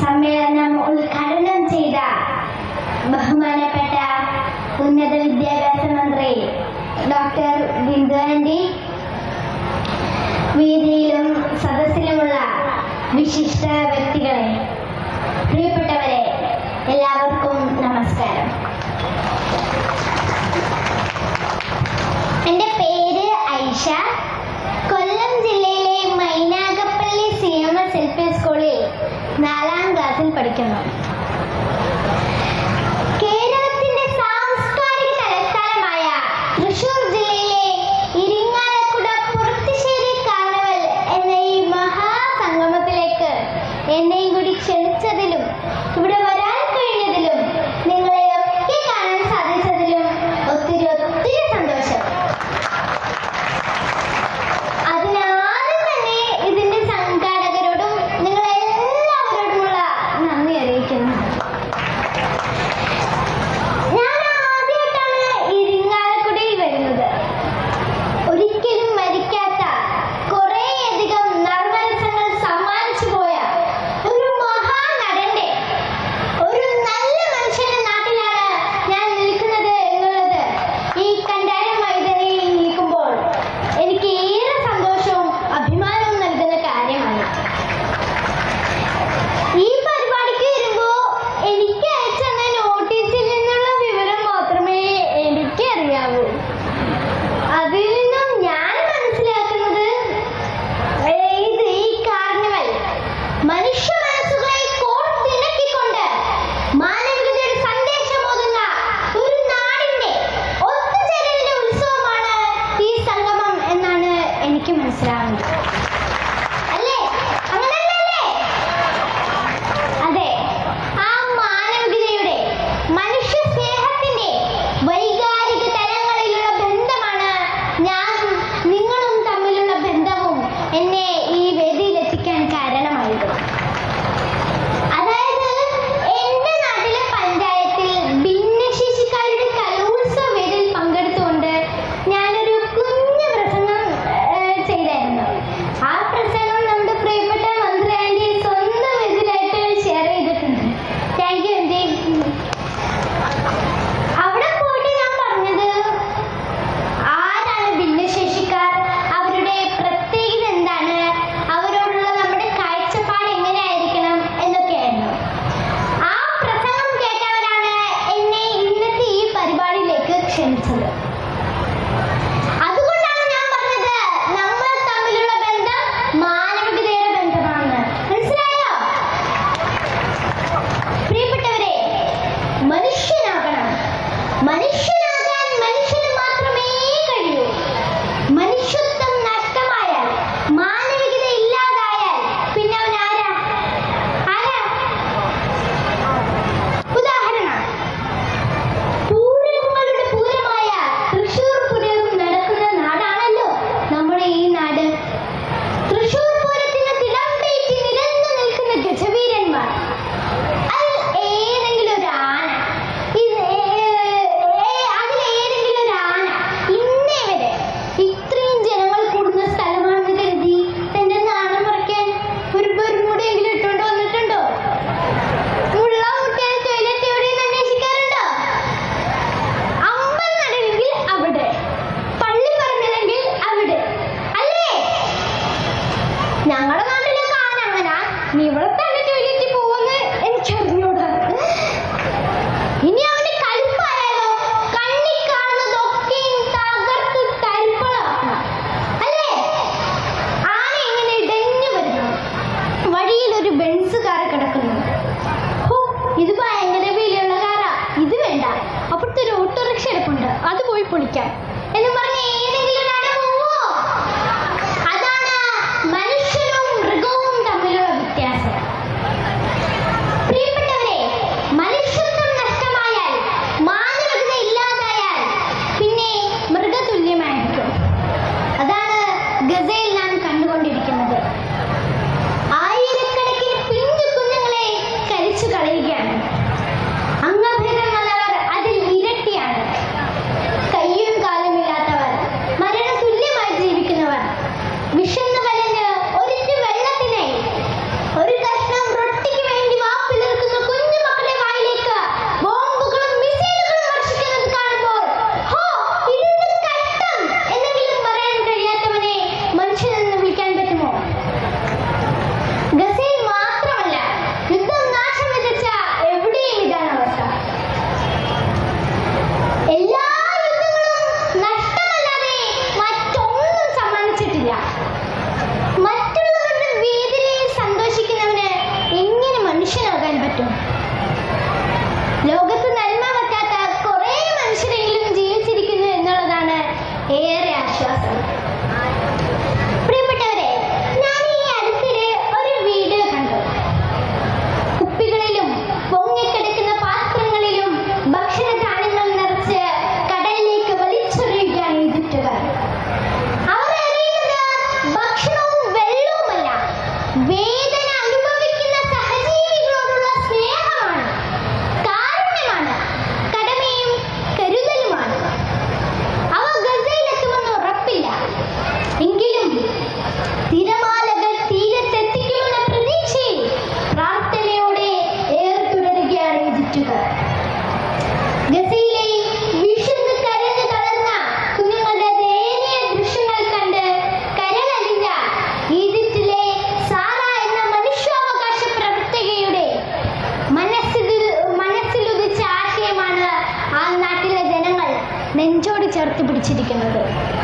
സമ്മേളനം ഉദ്ഘാടനം ചെയ്ത ബഹുമാനപ്പെട്ട ഉന്നത വിദ്യാഭ്യാസ മന്ത്രി ഡോക്ടർ ബിന്ദു ആൻഡി വേദിയിലും സദസ്സിലുമുള്ള വിശിഷ്ട വ്യക്തികളെ അത് ഞങ്ങളുടെ നാട്ടിലൊക്കെ ആണ് അങ്ങനെ ഇവിടുത്തെ ചേർത്ത്